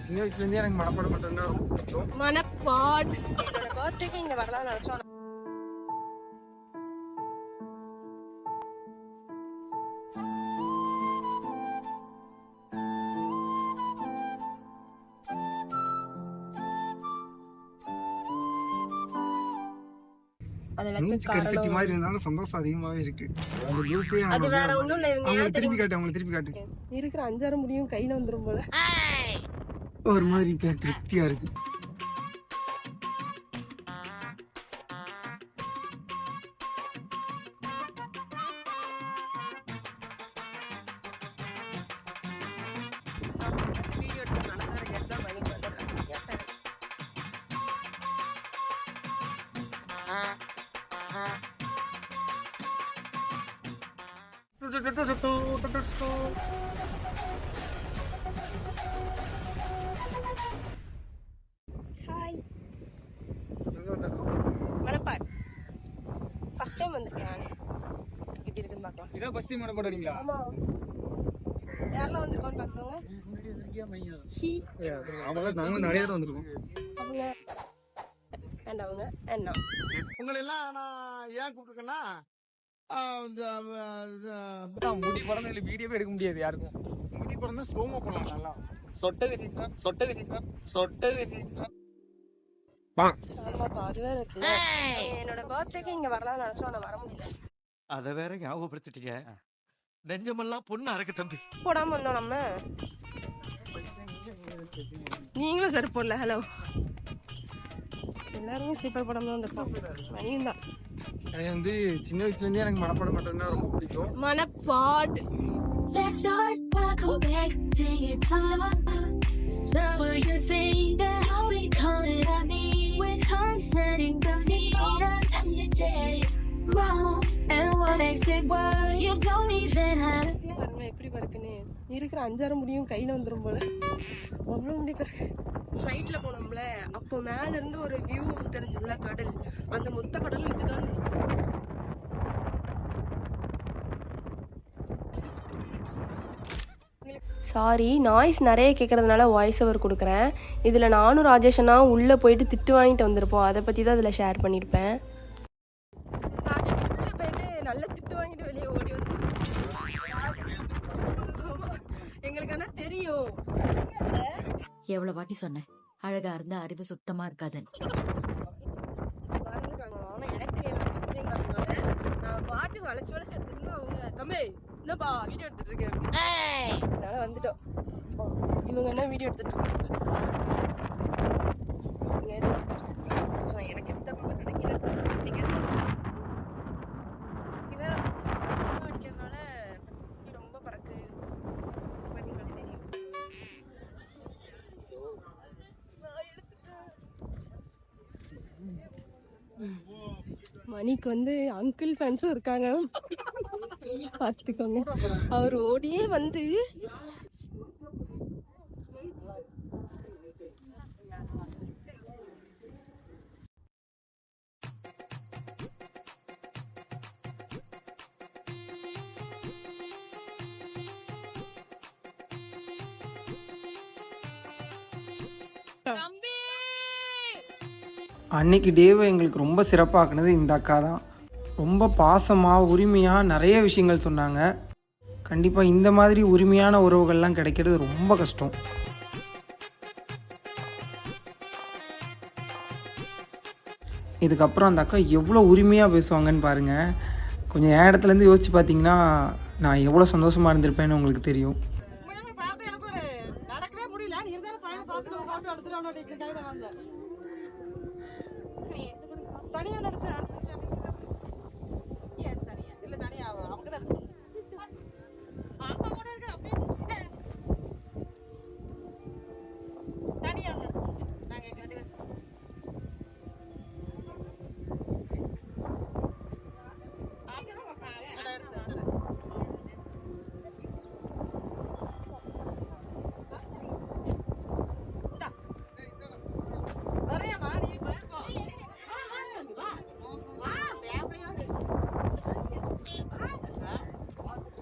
சின்ன வயசுல இருந்தே எனக்கு மனப்பாடம் பண்றதுன்னா ரொம்ப பிடிக்கும். மனப்பாட். பர்த்டேக்கு இங்க வரலாம்னு நினைச்சோம். கரிசட்டி காரணம் மாதிரி இருந்தாலும் சந்தோஷம் அதிகமாவே இருக்கு. அந்த குரூப்பே அது வேற ஒண்ணும் இல்ல இவங்க அவங்களை ஏன் திருப்பி காட்டு அவங்களை திருப்பி காட்டு. இருக்கிற அஞ்சாறு முடியும் கையில வந்துரும் போல. ஒரு மாதிரி திருப்தியா இருக்கு. வீடியோ எடுத்து ஹாய் மணப்பாட் ஃபர்ஸ்ட் டைம் வந்திருக்கேன். நானு எப்படி இருக்குன்னு பார்க்கலாம். இதான் ஃபர்ஸ்ட் டைம் மனப்பாடம் வரீங்களா ஆமா. யாரெல்லாம் வந்திருக்கோன்னு பார்க்கோங்க ஹி. அவங்கள நாங்க நிறைய தடவை வந்திருக்கோம். அவங்க. அண்ட் அவங்க? அண்ட் நான் உங்களை எல்லாம் நான் ஏன் கூப்பிட்டுருக்கேன்னா முடி பிறந்த வீடியோவே எடுக்க முடியாது யாருக்கும். முடி பிறந்தா ஸ்லோமோ போடலாம். நல்லா. சொட்டது நீட்டா ஆமாப்பா அது வேற இருக்குல்ல? என்னோட பர்த்டேக்கு இங்க வரலாம்னு நினைச்சோம் வர முடியல. அதை வேற ஞாபகப்படுத்திட்டீங்க. நெஞ்சமெல்லாம் பொண்ணு அறக்கு தம்பி. போடாம வந்தோம் நம்ம. நீங்களும் செருப்பு போடல ஹலோ எல்லாருமே ஸ்லீப்பர் போடாம தான் வந்திருக்கோம் மணியும் தான் அது வந்து சின்ன வயசுல இருந்தே எனக்கு மனப்பாடம் பண்றதுன்னா ரொம்ப பிடிக்கும் மனப்பாட் Let's start by collecting it all. Now you're saying that I'll be coming at me with concerning the need of your day. Wrong, and what makes it worse, you don't even have. பாருங்க எப்படி பறக்குன்னு இருக்கிற அஞ்சாறு முடியும் கையில வந்துரும் போல அவ்வளவு முடி ஃப்ளைட்ல போனோம்ல அப்போ மேல இருந்து ஒரு வியூ தெரிஞ்சதுல கடல். அந்த மொத்த கடலும் இதுதான். சாரி நாய்ஸ் நிறைய கேட்கறதுனால வாய்ஸ் ஓவர் கொடுக்குறேன். இதில் நானும் ராஜேஷனா உள்ளே போயிட்டு திட்டு வாங்கிட்டு வந்திருப்போம். அதை பற்றி தான் இதில் ஷேர் பண்ணியிருப்பேன் உள்ளே போயிட்டு நல்ல திட்டு வாங்கிட்டு வெளியே ஓடி வந்து எங்களுக்கு ஆனால் தெரியும். எவ்வளவு வாட்டி சொன்னேன். அழகா இருந்தா அறிவு சுத்தமா நான் பாட்டு வளைச்சு வளைச்சு எடுத்துட்டு அவங்க தம்பி என்னப்பா வீடியோ எடுத்துட்டு இருக்கேன் அதனால வந்துட்டோம். இவங்க என்ன வீடியோ எடுத்துட்டு இருக்காங்க இவங்க என்ன ஆ, எனக்கு எடுத்த பக்கம் கிடைக்கிறேன் நீங்க எடுத்த இது வேற ரொம்ப அடிக்கிறதுனால இது ரொம்ப பறக்கு பார்த்தீங்களா தெரியும் மணிக்கு வந்து அங்கிள் ஃபேன்ஸும் இருக்காங்க. பார்த்துக்கோங்க அவர் ஓடியே வந்து. அன்னைக்கு டேவை எங்களுக்கு ரொம்ப சிறப்பாக்குனது இந்த அக்கா தான். ரொம்ப பாசமாக உரிமையாக நிறைய விஷயங்கள் சொன்னாங்க. கண்டிப்பாக இந்த மாதிரி உரிமையான உறவுகள்லாம் கிடைக்கிறது ரொம்ப கஷ்டம். இதுக்கப்புறம் அந்த அக்கா எவ்வளோ உரிமையாக பேசுவாங்கன்னு பாருங்கள் கொஞ்சம் என் இடத்துலேருந்து யோசிச்சு பார்த்தீங்கன்னா நான் எவ்வளோ சந்தோஷமாக இருந்திருப்பேன்னு உங்களுக்கு தெரியும். நடக்கவே முடியல. நீ இருந்தாலும் பையனை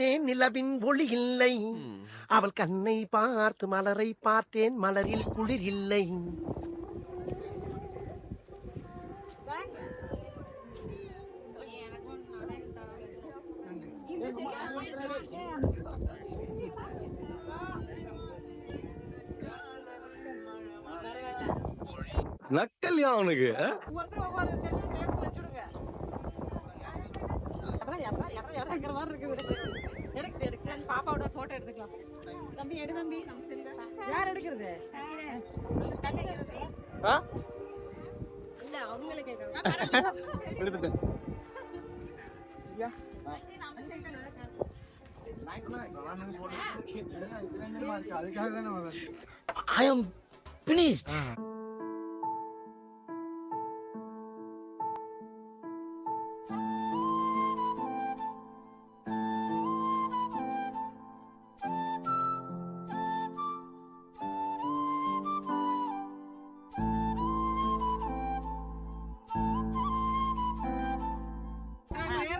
பார்த்தேன் நிலவின் ஒளி இல்லை. அவள் கண்ணை பார்த்து மலரை பார்த்தேன் மலரில் குளிர் இல்லை. நக்கல்யா அவனுக்கு எடா, எடாங்கிற மாதிரி இருக்குது. எடுக்குது எடுக்கலாம் பாப்பாவோட போட்டோ எடுத்துக்கலாம். தம்பி எடு தம்பி. யார் எடுக்கிறது? இல்ல அவங்களே கேட்கறாங்க அதுக்காக தானே ஐ எம் பினிஷ்ட் நாங்க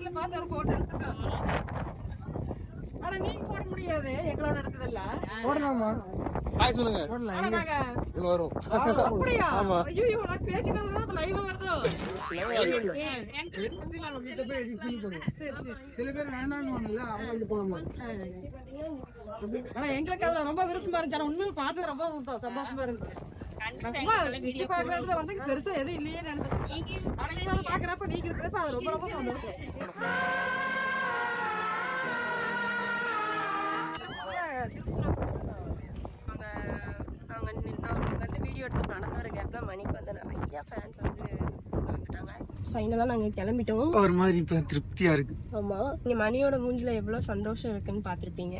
நேர்ல பார்த்து ஒரு போட்டோ எடுத்துட்டோம் ஆனா நீங்க போட முடியாது. எங்களோட எடுத்ததில்ல போடலாமா? ஹாய் சொல்லுங்க. போடலாம். நாங்க இதுல வரும். அப்படியா? ஐயோ நான் பேசிட்டு வந்து லைவ் வருதோ சில பேர் அவங்க போகலாமா ஆனா எங்களுக்கு அதுல ரொம்ப விருப்பமா இருந்துச்சு. ஆனா உண்மையில பார்த்தது ரொம்ப சந்தோ- சந்தோஷமா இருந்துச்சு. சும்மா சுத்தி பார்க்கறது வந்து பெருசா எதுவும் இல்லையே நினைச்சேன் ஆனா நீங்க வந்து பாக்குறப்ப நீங்க இருக்கிறப்ப அது ரொம்ப ரொம்ப சந்தோஷம். நாங்க இங்க வந்து வீடியோ எடுத்து நடந்து வர கேப்ல மணிக்கு வந்து நிறைய ஃபேன்ஸ் வந்து வந்துட்டாங்க. ஃபைனலா நாங்க கிளம்பிட்டோம். ஒரு மாதிரி இப்போ திருப்தியா இருக்கு. ஆமா. இங்க மணியோட மூஞ்சில எவ்வளவு சந்தோஷம் இருக்குன்னு பாத்திருப்பீங்க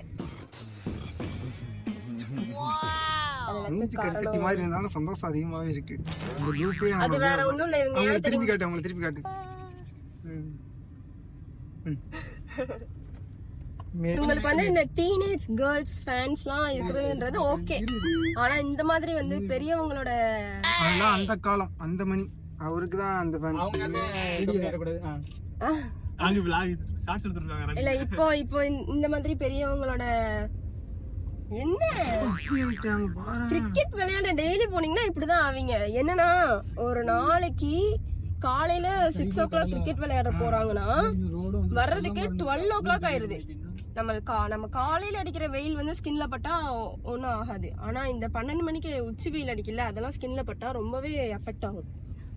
மூஞ்சி கரிசட்டி மாதிரி இருந்தாலும் சந்தோஷம் அதிகமாவே இருக்கு. இந்த குரூப்லயே அது வேற ஒண்ணும் இல்ல இவங்க அவங்களை ஏன் திருப்பி காட்டு அவங்களை திருப்பி காட்டு. உங்களுக்கு வந்து இந்த டீனேஜ் கேர்ள்ஸ் ஃபேன்ஸ்லாம் இருக்கிறதுன்றது ஓகே ஆனா இந்த மாதிரி வந்து பெரியவங்களோட அதெல்லாம் அந்த காலம் அந்த மணி. அவருக்கு தான் அந்த ஃபேன் அவங்க வந்து கேட்கக்கூடாது ஆ. இல்ல இப்போ இப்போ இந்த மாதிரி பெரியவங்களோட என்ன? கிரிக்கெட் விளையாட டெய்லி போனீங்கன்னா இப்படிதான் ஆவீங்க. என்னன்னா ஒரு நாளைக்கு காலையில சிக்ஸ் ஓ கிளாக் கிரிக்கெட் விளையாட போறாங்கன்னா வர்றதுக்கே டுவெல் ஓ கிளாக் ஆயிருது நம்ம கா- நம்ம காலையில அடிக்கிற வெயில் வந்து ஸ்கின்ல பட்டா ஒன்றும் ஆகாது. ஆனா இந்த பன்னெண்டு மணிக்கு உச்சி வெயில் அடிக்கல அதெல்லாம் ஸ்கின்ல பட்டா ரொம்பவே எஃபெக்ட் ஆகும்.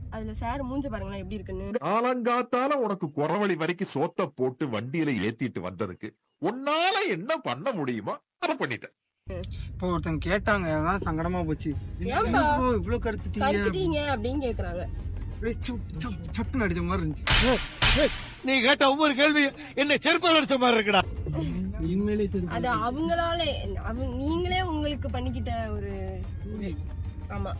அதுல சார் மூஞ்ச பாருங்களேன் எப்படி இருக்குன்னு. காலங்காத்தால உனக்கு குறவழி வரைக்கும் சோத்த போட்டு வண்டியில ஏத்திட்டு வந்ததுக்கு உன்னால என்ன பண்ண முடியுமோ அதை பண்ணிட்டேன். இப்போ ஒருத்தங்க கேட்டாங்க அதான் சங்கடமா போச்சு. இவ்வளவு கருத்துட்டீங்க. அப்படின்னு கேக்குறாங்க. அப்படியே சுப் சுப் சட்டுன்னு அடிச்ச மாதிரி இருந்துச்சு. நீ கேட்ட ஒவ்வொரு கேள்வி என்ன செருப்பால் அடிச்ச மாதிரி இருக்குடா. உண்மையிலே அது அவங்களாலே அவங்க நீங்களே உங்களுக்கு பண்ணிக்கிட்ட ஒரு ஆமா.